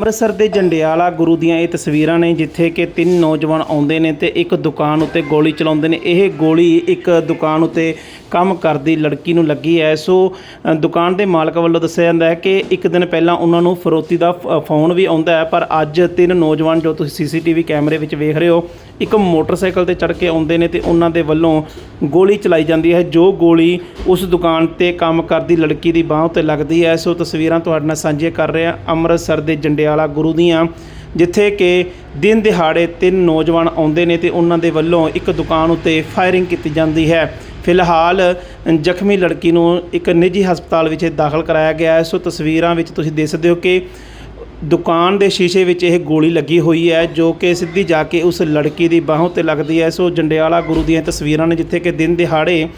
ਅੰਮ੍ਰਿਤਸਰ ਦੇ ਜੰਡਿਆਲਾ ਗੁਰੂ ਦੀਆਂ ਇਹ ਤਸਵੀਰਾਂ ਨੇ ਜਿੱਥੇ ਕਿ ਤਿੰਨ ਨੌਜਵਾਨ ਆਉਂਦੇ ਨੇ ਤੇ ਇੱਕ ਦੁਕਾਨ ਉੱਤੇ ਗੋਲੀ ਚਲਾਉਂਦੇ ਨੇ। ਇਹ ਗੋਲੀ ਇੱਕ ਦੁਕਾਨ ਉੱਤੇ ਕੰਮ ਕਰਦੀ ਲੜਕੀ ਨੂੰ ਲੱਗੀ ਹੈ। ਸੋ ਦੁਕਾਨ ਦੇ ਮਾਲਕ ਵੱਲੋਂ ਦੱਸਿਆ ਜਾਂਦਾ ਹੈ ਕਿ ਇੱਕ ਦਿਨ ਪਹਿਲਾਂ ਉਹਨਾਂ ਨੂੰ ਫਰੋਤੀ ਦਾ ਫ- ਫੋਨ ਵੀ ਆਉਂਦਾ ਹੈ, ਪਰ ਅੱਜ ਤਿੰਨ ਨੌਜਵਾਨ ਜੋ ਤੁਸੀਂ ਸੀਸੀਟੀਵੀ ਕੈਮਰੇ ਵਿੱਚ ਵੇਖ ਰਹੇ ਹੋ, ਇੱਕ ਮੋਟਰਸਾਈਕਲ ਤੇ ਚੜ੍ਹ ਕੇ ਆਉਂਦੇ ਨੇ ਤੇ ਉਹਨਾਂ ਦੇ ਵੱਲੋਂ ਗੋਲੀ ਚਲਾਈ ਜਾਂਦੀ ਹੈ, ਜੋ ਗੋਲੀ ਉਸ ਦੁਕਾਨ ਤੇ ਕੰਮ ਕਰਦੀ ਲੜਕੀ ਦੀ ਬਾਹ ਉੱਤੇ ਲੱਗਦੀ ਹੈ। ਸੋ ਤਸਵੀਰਾਂ ਤੁਹਾਡੇ ਨਾਲ ਸਾਂਝੀਆਂ ਕਰ ਰਹੇ ਹਾਂ। ਅੰਮ੍ਰਿਤਸਰ ਦੇ ਜੰਡੇ ਜੰਡਿਆਲਾ ਗੁਰੂ ਦੀਆਂ, ਜਿੱਥੇ ਕਿ ਦਿਨ ਦਿਹਾੜੇ ਤਿੰਨ ਨੌਜਵਾਨ ਆਉਂਦੇ ਨੇ ਤੇ ਉਹਨਾਂ ਦੇ ਵੱਲੋਂ ਇੱਕ ਦੁਕਾਨ ਉੱਤੇ ਫਾਇਰਿੰਗ ਕੀਤੀ ਜਾਂਦੀ ਹੈ। ਫਿਲਹਾਲ ਜ਼ਖਮੀ ਲੜਕੀ ਨੂੰ ਇੱਕ ਨਿੱਜੀ ਹਸਪਤਾਲ ਵਿੱਚ ਦਾਖਲ ਕਰਾਇਆ ਗਿਆ ਹੈ। ਸੋ ਤਸਵੀਰਾਂ ਵਿੱਚ ਤੁਸੀਂ ਦੇਖ ਸਕਦੇ ਹੋ ਕਿ ਦੁਕਾਨ ਦੇ ਸ਼ੀਸ਼ੇ ਵਿੱਚ ਇਹ ਗੋਲੀ ਲੱਗੀ ਹੋਈ ਹੈ, ਜੋ ਕਿ ਸਿੱਧੀ ਜਾ ਕੇ ਉਸ ਲੜਕੀ ਦੀ ਬਾਹੋਂ ਤੇ ਲੱਗਦੀ ਹੈ। ਸੋ ਜੰਡਿਆਲਾ ਗੁਰੂ ਦੀਆਂ ਤਸਵੀਰਾਂ ਨੇ ਜਿੱਥੇ ਕਿ ਦਿਨ ਦਿਹਾੜੇ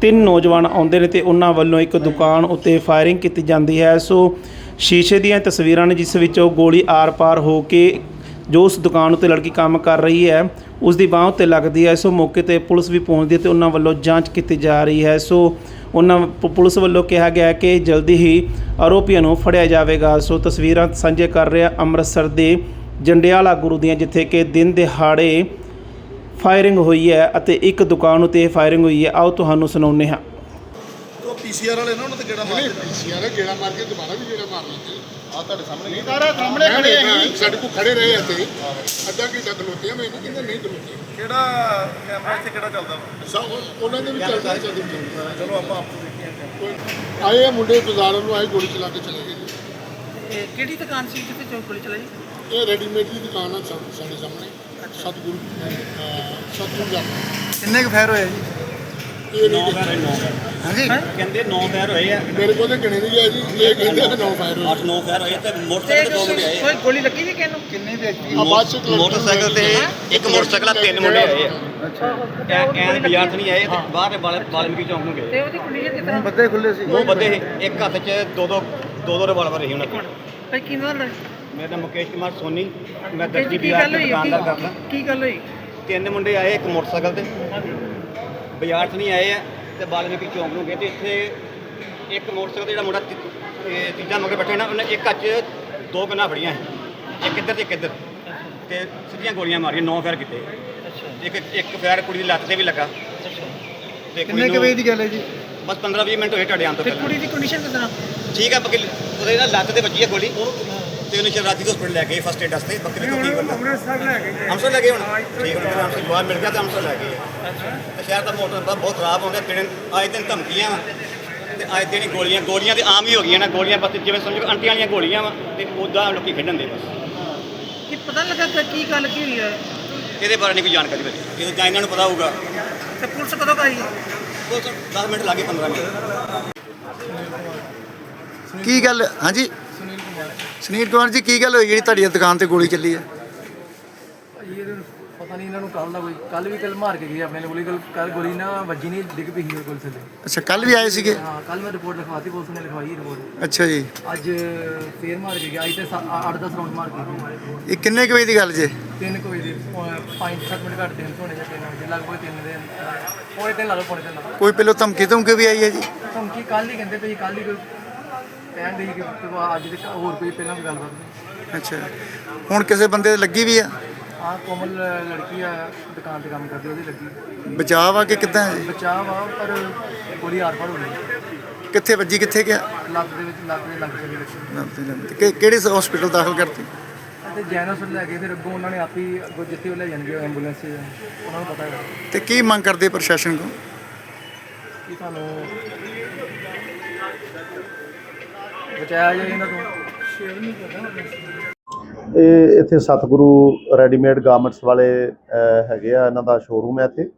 ਤਿੰਨ ਨੌਜਵਾਨ ਆਉਂਦੇ ਨੇ ਤੇ ਉਹਨਾਂ ਵੱਲੋਂ ਇੱਕ ਦੁਕਾਨ ਉੱਤੇ ਫਾਇਰਿੰਗ ਕੀਤੀ ਜਾਂਦੀ ਹੈ। ਸੋ ਸ਼ੀਸ਼ੇ ਦੀਆਂ ਤਸਵੀਰਾਂ ਨੇ ਜਿਸ ਵਿੱਚ ਉਹ ਗੋਲੀ ਆਰ-ਪਾਰ ਹੋ ਕੇ ਜੋ ਉਸ ਦੁਕਾਨ ਉੱਤੇ ਲੜਕੀ ਕੰਮ ਕਰ ਰਹੀ ਹੈ, ਉਸ ਦੀ ਬਾਹ ਉੱਤੇ ਲੱਗਦੀ ਹੈ। ਸੋ ਮੌਕੇ ਤੇ ਪੁਲਿਸ ਵੀ ਪਹੁੰਚਦੀ ਹੈ ਤੇ ਉਹਨਾਂ ਵੱਲੋਂ ਜਾਂਚ ਕੀਤੀ ਜਾ ਰਹੀ ਹੈ। ਸੋ ਉਹਨਾਂ ਪ- ਪੁਲਿਸ ਵੱਲੋਂ ਕਿਹਾ ਗਿਆ ਕਿ ਜਲਦੀ ਹੀ ਆਰੋਪੀਆਂ ਨੂੰ ਫੜਿਆ ਜਾਵੇਗਾ। ਸੋ ਤਸਵੀਰਾਂ ਸਾਂਝੇ ਕਰ ਰਿਹਾ ਅੰਮ੍ਰਿਤਸਰ ਦੇ ਜੰਡਿਆਲਾ ਗੁਰੂ ਦੀਆਂ, ਜਿੱਥੇ ਕਿ ਦਿਨ ਦਿਹਾੜੇ ਫਾਇਰਿੰਗ ਹੋਈ ਹੈ ਅਤੇ ਇੱਕ ਦੁਕਾਨ ਉੱਤੇ ਫਾਇਰਿੰਗ ਹੋਈ ਹੈ। ਆਓ ਤੁਹਾਨੂੰ ਸੁਣਾਉਂਦੇ ਹਾਂ। ਪੀਸੀਆਰ ਵਾਲੇ ਨਾ ਉਹਨਾਂ ਤੇ ਕਿਹੜਾ ਮਾਰਦੇ ਪੀਸੀਆਰ ਗੇੜਾ ਮਾਰ ਕੇ ਦੁਬਾਰਾ ਵੀ ਗੇੜਾ ਮਾਰ ਲੈਂਦੇ ਆ। ਤੁਹਾਡੇ ਸਾਹਮਣੇ ਸਾਰਾ ਸਾਹਮਣੇ ਖੜੇ ਆ ਸਾਡੇ ਕੋਲ ਖੜੇ ਰਹੇ ਇੱਥੇ ਅੱਧਾ ਘੰਟਾ ਖਲੋਤੇ ਆ ਮੈਨੂੰ ਕਹਿੰਦੇ ਨਹੀਂ ਖਲੋਤੇ? ਕਿਹੜਾ ਕੈਮਰਾ ਇੱਥੇ ਕਿਹੜਾ ਚੱਲਦਾ? ਸਭ ਉਹਨਾਂ ਦੇ ਵੀ ਚੱਲਦਾ ਚੱਲਦਾ ਚਲੋ ਆਪਾਂ ਆਪੋ ਦੇਖੀਏ ਆਏ ਆ ਮੁੰਡੇ ਬਾਜ਼ਾਰ ਨੂੰ ਆਏ ਗੋਲੀ ਚਲਾ ਕੇ ਚਲੇ ਗਏ ਕਿਹੜੀ ਦੁਕਾਨ ਸੀ ਜਿੱਥੇ ਚੌਕ ਗੋਲੀ ਚਲਾਈ? ਇਹ ਰੈਡੀਮੇਡ ਦੀ ਦੁਕਾਨ ਆ ਸਾਡੇ ਸਾਹਮਣੇ। ਸਤਗੁਰੂ ਸਤਗੁਰੂ ਦਾ ਕਿੰਨੇ ਕੁ ਫਾਇਰ ਹੋਏ ਜੀ? ਇਹ ਨਹੀਂ ਹਾਂਜੀ ਕਹਿੰਦੇ 9 ਫਾਇਰ ਹੋਏ ਆ। ਮੇਰੇ ਕੋਲ ਤਾਂ ਗਿਣੇ ਨਹੀਂ ਆ ਜੀ। ਇਹ ਕਹਿੰਦੇ ਆ ਨੌ ਫਾਇਰ ਹੋਏ। 8 9 ਫਾਇਰ ਹੋਏ ਤੇ ਤੇ ਮੋਟਰਸਾਈਕਲ ਤੇ ਦੋ ਮੁੰਡੇ ਆਏ ਕੋਈ ਗੋਲੀ ਲੱਗੀ ਵੀ ਕਿਹਨੂੰ ਕਿੰਨੇ ਵਿਅਕਤੀ ਆ ਬਾਅਦ ਚ ਖਲੋਤੇ ਮੋਟਰਸਾਈਕਲ ਤੇ ਇੱਕ ਮੋਟਰਸਾਈਕਲ ਆ ਤਿੰਨ ਮੁੰਡੇ ਆਏ ਆ। ਅੱਛਾ। ਐਨ ਬਾਜ਼ਾਰ ਤੋਂ ਨਹੀਂ ਆਏ ਤੇ ਬਾਹਰ ਵਾਲ- ਵਾਲਮੀਕੀ ਚੌਂਕ ਨੂੰ ਗਏ। ਤੇ ਉਹਦੀ ਕੰਡੀਸ਼ਨ ਕਿਦਾਂ ਬੱਦੇ ਖੁੱਲੇ ਸੀ। ਉਹ ਬੰਦੇ ਸੀ, ਇੱਕ ਹੱਥ 'ਚ ਦੋ ਦੋ ਦੋ ਦੋ ਰਿਵਾਲਵਰ ਸੀ ਉਹਨਾਂ ਕੋਲ। ਭਾਈ ਕੀ ਨਾਲ ਮੇਰਾ ਨਾਮ ਮੁਕੇਸ਼ ਕੁਮਾਰ ਸੋਨੀ ਮੈਂ ਦਰਜੀ ਕੀ ਬਾਜ਼ਾਰ ਗੱਲ ਦਾ ਹੋਈ? ਦੁਕਾਨਦਾਰ ਕਰਦਾ। ਕੀ- ਕੀ ਗੱਲ ਹੋਈ? ਤਿੰਨ ਮੁੰਡੇ ਆਏ ਇੱਕ ਮੋਟਰਸਾਈਕਲ ਤੇ। ਬਾਜ਼ਾਰ ਤੋਂ ਨਹੀਂ ਆਏ ਆ ਤੇ ਵਾਲਮੀਕੀ ਚੌਂਕ ਨੂੰ ਗਏ ਤੇ ਇੱਥੇ ਇੱਕ ਮੋਟਰਸਾਈਕਲ ਤੇ ਜਿਹੜਾ ਮੁੰਡਾ ਤੀ- ਇਹ ਤੀਜਾ ਮਗਰ ਬੈਠੇ ਨਾ ਉਹਨੇ ਇੱਕ 'ਚ ਦੋ ਗੰਨਾਂ ਫੜੀਆਂ ਸੀ। ਇੱਕ ਇੱਧਰ ਤੇ ਇੱਕ ਇੱਧਰ। ਤੇ ਸਿੱਧੀਆਂ ਗੋਲੀਆਂ ਮਾਰੀਆਂ ਨੌ ਫਾਇਰ ਕੀਤੇ। ਇੱਕ ਇੱਕ ਫਾਇਰ ਕੁੜੀ ਦੀ ਲੱਤ ਤੇ ਵੀ ਲੱਗਾ। ਤੇ ਕਿੰਨੇ ਕੁ ਵਜੇ ਦੀ ਗੱਲ ਹੈ ਜੀ? ਬਸ 15 20 ਮਿੰਟ ਹੋਏ ਟੜਿਆਂ ਤੋਂ ਤੇ ਪਹਿਲਾਂ। ਕੁੜੀ ਦੀ ਕੰਡੀਸ਼ਨ ਕਿਦਾਂ ਠੀਕ ਆ ਬਕੀ ਉਹਦੇ ਨਾਲ ਲੱਤ ਤੇ ਵੱਜੀ ਹੈ ਗੋਲੀ। ਤੇ ਉਹਨੂੰ ਸ਼ਰਾਤੀ ਹਸਪੀਟਲ ਲੈ ਗਏ ਫਸਟ ਏਡ ਵਾਸਤੇ ਬੱਕਰੀ ਤੋਂ ਠੀਕ ਬੰਦਾ ਅੰਮ੍ਰਿਤਸਰ ਲੈ ਗਏ। ਅੰਮ੍ਰਿਤਸਰ ਲੈ ਗਏ ਹੁਣ? ਠੀਕ ਹੁਣ ਅੰਮ੍ਰਿਤਸਰ ਬਾਹਰ ਮਿਲ ਗਿਆ ਤਾਂ ਅੰਮ੍ਰਿਤਸਰ ਲੈ ਗਏ ਤੇ ਸ਼ਹਿਰ ਦਾ ਮੋਟਰ ਦਾ ਬਹੁਤ ਖਰਾਬ ਹੋ ਗਿਆ ਦਿਨ ਆਏ ਦਿਨ ਧਮਕੀਆਂ ਤੇ ਆਏ ਦਿਨ ਹੀ ਗੋਲੀਆਂ ਗੋਲੀਆਂ ਤੇ ਆਮ ਹੀ ਹੋ ਗਈਆਂ ਨਾ ਗੋਲੀਆਂ ਬਸ ਜਿਵੇਂ ਸਮਝੋ ਆਂਟੀਆਂ ਵਾਲੀਆਂ ਗੋਲੀਆਂ ਵਾ ਤੇ ਉਦਾਂ ਲੋਕੀ ਖੇਡਣ ਦੇ ਬਸ। ਕੀ ਪਤਾ ਲੱਗਾ ਕਿ ਕੀ ਗੱਲ ਕੀ ਹੋਈ ਹੈ? ਇਹਦੇ ਬਾਰੇ ਨਹੀਂ ਕੋਈ ਜਾਣਕਾਰੀ ਮਿਲੀ। ਇਹ ਜਾਂ ਇਹਨਾਂ ਨੂੰ ਪਤਾ ਹੋਊਗਾ। ਤੇ ਪੁਲਿਸ ਕਦੋਂ ਕੁ ਆਈ? ਉਹ 10 ਮਿੰਟ ਲੱਗੇ 15 ਮਿੰਟ। ਕੀ ਗੱਲ ਹਾਂਜੀ? ਸੁਨੀਲ ਕੁਮਾਰ ਜੀ ਕੀ ਗੱਲ ਹੋਈ ਜਿਹੜੀ ਤੁਹਾਡੀ ਦੁਕਾਨ ਤੇ ਗੋਲੀ ਚੱਲੀ ਹੈ? ਭਾਜੀ ਇਹ ਪਤਾ ਨਹੀਂ ਇਹਨਾਂ ਨੂੰ ਕੱਲ ਦਾ ਕੋਈ ਕੱਲ ਵੀ ਕੱਲ ਮਾਰ ਕੇ ਗਏ ਆਪਣੇ ਗੋਲੀ ਕੱਲ ਕੱਲ ਗੋਲੀ ਨਾ ਵੱਜੀ ਨਹੀਂ ਡਿੱਗ ਪਈ ਸੀ ਗੋਲੀ ਥੱਲੇ। ਅੱਛਾ ਕੱਲ ਵੀ ਆਏ ਸੀਗੇ? ਹਾਂ ਕੱਲ ਮੈਂ ਰਿਪੋਰਟ ਲਿਖਵਾਤੀ ਪੁਲਿਸ ਨੇ ਲਿਖਵਾਈ ਰਿਪੋਰਟ। ਅੱਛਾ ਜੀ। ਅੱਜ ਫੇਰ ਮਾਰ ਕੇ ਗਿਆ ਅੱਜ ਤੇ 8-10 ਰਾਉਂਡ ਮਾਰ ਕੇ ਗਏ ਇਹ ਕਿੰਨੇ ਕੁ ਵਜੇ ਦੀ ਗੱਲ ਜੇ? ਤਿੰਨ ਕੁ ਵਜੇ ਦੇ 5-7 ਮਿੰਟ ਘੱਟ ਦਿਨ ਹੋਣੇ ਜਾਂ ਤਿੰਨ ਵਜੇ ਲਗਭਗ ਤਿੰਨ ਦੇ ਪੌਣੇ ਤਿੰਨ ਲਾ ਲਓ ਪੌਣੇ ਤਿੰਨ ਲਾ ਲਓ। ਕੋਈ ਪਹਿਲਾਂ ਧਮਕੀ ਧਮਕੀ ਵੀ ਆਈ ਹੈ ਜੀ? ਧਮਕੀ ਕੱਲ ਹੀ ਕਹਿੰਦੇ ਪਈ ਕੱਲ ਹੀ ਕੋਈ ਕਹਿਣ ਦੇ ਕਿ ਅੱਜ ਦੇ ਹੋਰ ਕੋਈ ਪਹਿਲਾਂ ਵੀ ਗੱਲਬਾਤ ਨਹੀਂ ਅੱਛਾ। ਹੁਣ ਕਿਸੇ ਬੰਦੇ ਲੱਗੀ ਵੀ ਆ? ਆਹ ਕੋਮਲ ਲੜਕੀ ਆ ਦੁਕਾਨ ਤੇ ਕੰਮ ਕਰਦੀ ਉਹਦੀ ਲੱਗੀ। ਬਚਾਅ ਆ ਕਿ ਕਿੱਦਾਂ ਹੈ? ਬਚਾਅ ਵਾ ਪਰ ਗੋਲੀ ਆਰ ਪਾਰ ਹੋ ਗਈ। ਕਿੱਥੇ ਵੱਜੀ ਕਿੱਥੇ ਗਿਆ? ਲੱਤ ਦੇ ਵਿੱਚ ਲੱਤ ਦੇ ਲੱਗ ਚਲੀ ਵਿੱਚ। ਕਿ- ਕਿਹੜੇ ਹਸਪੀਟਲ ਦਾਖਲ ਕਰਤੀ? ਤੇ ਜੈਨ ਹਸਪਤਾਲ ਲੈ ਗਏ ਫਿਰ ਅੱਗੋਂ ਉਹਨਾਂ ਨੇ ਆਪ ਹੀ ਅੱਗੋਂ ਜਿੱਥੇ ਉਹ ਲੈ ਜਾਣਗੇ ਐਂਬੂਲੈਂਸ 'ਚ ਉਹਨਾਂ ਨੂੰ ਪਤਾ ਹੈ ਤੇ ਕੀ ਮੰਗ ਕਰਦੇ ਪ੍ਰਸ਼ਾਸਨ ਕੋਲ? ਕਿ ਸਾਨੂੰ ਬਚਾਇਆ ਜਾਏ ਇਹਨਾਂ ਤੋਂ। ਇਹ ਇੱਥੇ ਸਤਿਗੁਰੂ ਰੈਡੀਮੇਡ ਗਾਰਮੈਂਟਸ ਵਾਲੇ ਹੈਗੇ ਆ ਇਹਨਾਂ ਦਾ ਸ਼ੋਰੂਮ ਹੈ ਇੱਥੇ।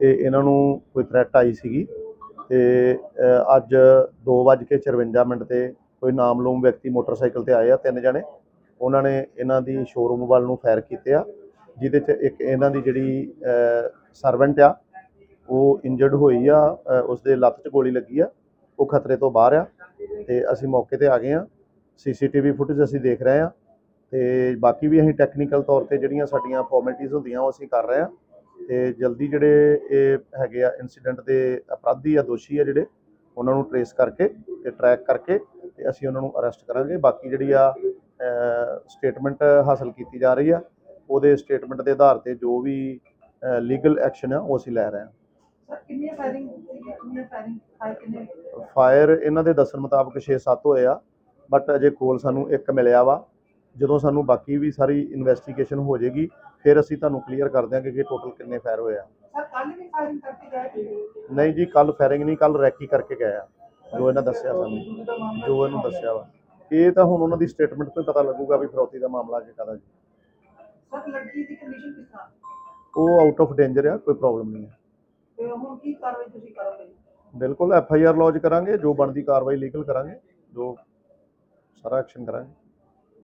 ਤੇ ਇਹਨਾਂ ਨੂੰ ਕੋਈ ਥ੍ਰੈਟ ਆਈ ਸੀਗੀ। ਤੇ ਅਹ, ਅੱਜ 2:54 ਮਿੰਟ ਤੇ ਕੋਈ ਨਾਮਲੂਮ ਵਿਅਕਤੀ ਮੋਟਰਸਾਈਕਲ ਤੇ ਆਏ ਆ ਤਿੰਨ ਜਣੇ। ਉਹਨਾਂ ਨੇ ਇਹਨਾਂ ਦੀ ਸ਼ੋਰੂਮ ਵੱਲ ਨੂੰ ਫਾਇਰ ਕੀਤੇ ਆ ਜਿਹਦੇ ਚ ਇੱਕ ਇਹਨਾਂ ਦੀ ਜਿਹੜੀ ਸਰਵੈਂਟ ਆ ਉਹ ਇੰਜਰਡ ਹੋਈ ਆ ਅਹ, ਉਸਦੇ ਲੱਤ 'ਚ ਗੋਲੀ ਲੱਗੀ ਆ ਉਹ ਖਤਰੇ ਤੋਂ ਬਾਹਰ ਆ। ਤੇ ਅਸੀਂ ਮੌਕੇ ਤੇ ਆ ਗਏ ਆ ਸੀਸੀਟੀਵੀ ਫੁਟੇਜ ਅਸੀਂ ਦੇਖ ਰਹੇ ਆ ਤੇ ਬਾਕੀ ਵੀ ਅਸੀਂ ਟੈਕਨੀਕਲ ਤੌਰ ਤੇ ਜਿਹੜੀਆਂ ਸਾਡੀਆਂ ਫਾਰਮੈਲਿਟੀਆਂ ਹੁੰਦੀਆਂ ਉਹ ਅਸੀਂ ਕਰ ਰਹੇ ਹਾਂ। ਤੇ ਜਲਦੀ ਜਿਹੜੇ ਇਹ ਹੈਗੇ ਆ ਇਨਸੀਡੈਂਟ ਦੇ ਅਪਰਾਧੀ ਆ ਦੋਸ਼ੀ ਆ ਜਿਹੜੇ, ਉਹਨਾਂ ਨੂੰ ਟਰੇਸ ਕਰਕੇ ਤੇ ਟਰੈਕ ਕਰਕੇ ਤੇ ਅਸੀਂ ਉਹਨਾਂ ਨੂੰ ਅਰੈਸਟ ਕਰਾਂਗੇ। ਬਾਕੀ ਜਿਹੜੀ ਆ ਸਟੇਟਮੈਂਟ ਹਾਸਲ ਕੀਤੀ ਜਾ ਰਹੀ ਆ, ਉਹਦੇ ਸਟੇਟਮੈਂਟ ਦੇ ਆਧਾਰ ਤੇ ਜੋ ਵੀ ਲੀਗਲ ਐਕਸ਼ਨ ਆ ਉਹ ਅਸੀਂ ਲੈ ਰਹੇ ਹਾਂ। ਫਾਇਰਿੰਗ ਫਾਇਰਿੰਗ ਕਿੰਨੇ ਫਾਇਰ ਇਹਨਾਂ ਦੇ ਦੱਸਣ ਮੁਤਾਬਕ 6-7 ਹੋਏ ਆ ਬਟ ਅਜੇ ਕੋਲ ਸਾਨੂੰ ਇੱਕ ਮਿਲਿਆ ਵਾ। ਜਦੋਂ ਸਾਨੂੰ ਬਾਕੀ ਵੀ ਸਾਰੀ ਇਨਵੈਸਟੀਗੇਸ਼ਨ ਹੋ ਜਾਏਗੀ ਫਿਰ ਅਸੀਂ ਤੁਹਾਨੂੰ ਕਲੀਅਰ ਕਰ ਦਿਆਂਗੇ ਕਿ ਟੋਟਲ ਕਿੰਨੇ ਫਾਇਰ ਹੋਏ ਆ। ਸਰ ਕੱਲ ਵੀ ਫਾਇਰਿੰਗ ਕਰਕੇ ਗਏ ਨਹੀਂ ਜੀ ਕੱਲ ਫਾਇਰਿੰਗ ਨਹੀਂ ਕੱਲ ਰੈਕੀ ਕਰਕੇ ਗਏ ਆ। ਜੋ ਇਹਨਾਂ ਦੱਸਿਆ ਸਾਨੂੰ ਜੋ ਇਹਨੂੰ ਦੱਸਿਆ ਵਾ। ਇਹ ਤਾਂ ਹੁਣ ਉਹਨਾਂ ਦੀ ਸਟੇਟਮੈਂਟ ਤੋਂ ਪਤਾ ਲੱਗੂਗਾ ਵੀ ਫਰੋਤੀ ਦਾ ਮਾਮਲਾ ਕਿ ਕਾਹਦਾ ਜੀ। ਸਰ ਲੜਕੀ ਦੀ ਕੰਡੀਸ਼ਨ ਕਿਸ ਤਰ੍ਹਾਂ? ਉਹ ਆਊਟ ਆਫ ਡੇਂਜਰ ਆ ਕੋਈ ਪ੍ਰੋਬਲਮ ਨਹੀਂ ਹੈ ਤੇ ਕੀ ਕਾਰਵਾਈ ਤੁਸੀਂ ਕਰੋਗੇ? ਬਿਲਕੁਲ ਐਫ ਆਈ ਆਰ ਲੌਜ ਕਰਾਂਗੇ, ਜੋ ਬਣਦੀ ਕਾਰਵਾਈ ਲੀਗਲ ਕਰਾਂਗੇ, ਜੋ ਸਾਰਾ ਐਕਸ਼ਨ ਕਰਾਂਗੇ।